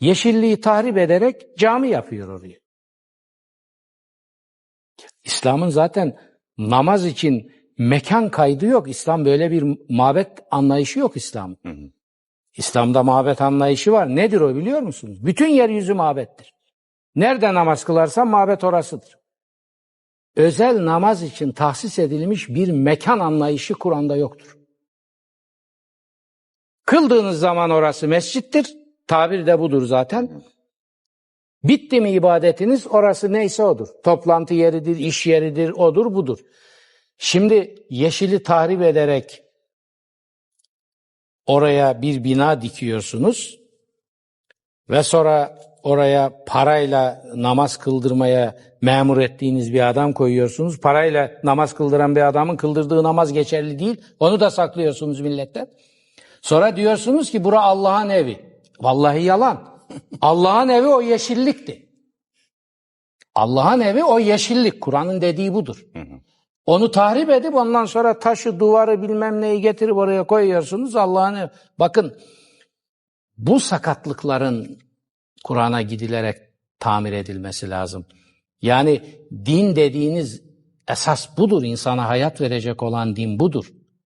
Yeşilliği tahrip ederek cami yapıyor oraya. İslam'ın zaten namaz için mekan kaydı yok. İslam böyle bir mabet anlayışı yok İslam. Hı hı. İslam'da mabet anlayışı var. Nedir o biliyor musunuz? Bütün yeryüzü mabettir. Nerede namaz kılarsan mabet orasıdır. Özel namaz için tahsis edilmiş bir mekan anlayışı Kur'an'da yoktur. Kıldığınız zaman orası mescittir. Tabir de budur zaten. Bitti mi ibadetiniz orası neyse odur. Toplantı yeridir, iş yeridir, odur budur. Şimdi yeşili tahrip ederek oraya bir bina dikiyorsunuz ve sonra oraya parayla namaz kıldırmaya memur ettiğiniz bir adam koyuyorsunuz. Parayla namaz kıldıran bir adamın kıldırdığı namaz geçerli değil. Onu da saklıyorsunuz milletten. Sonra diyorsunuz ki bura Allah'ın evi. Vallahi yalan. Allah'ın evi o yeşillikti. Allah'ın evi o yeşillik. Kur'an'ın dediği budur. Onu tahrip edip ondan sonra taşı, duvarı bilmem neyi getirip oraya koyuyorsunuz Allah'ın evi. Bakın bu sakatlıkların Kur'an'a gidilerek tamir edilmesi lazım. Yani din dediğiniz esas budur. İnsana hayat verecek olan din budur.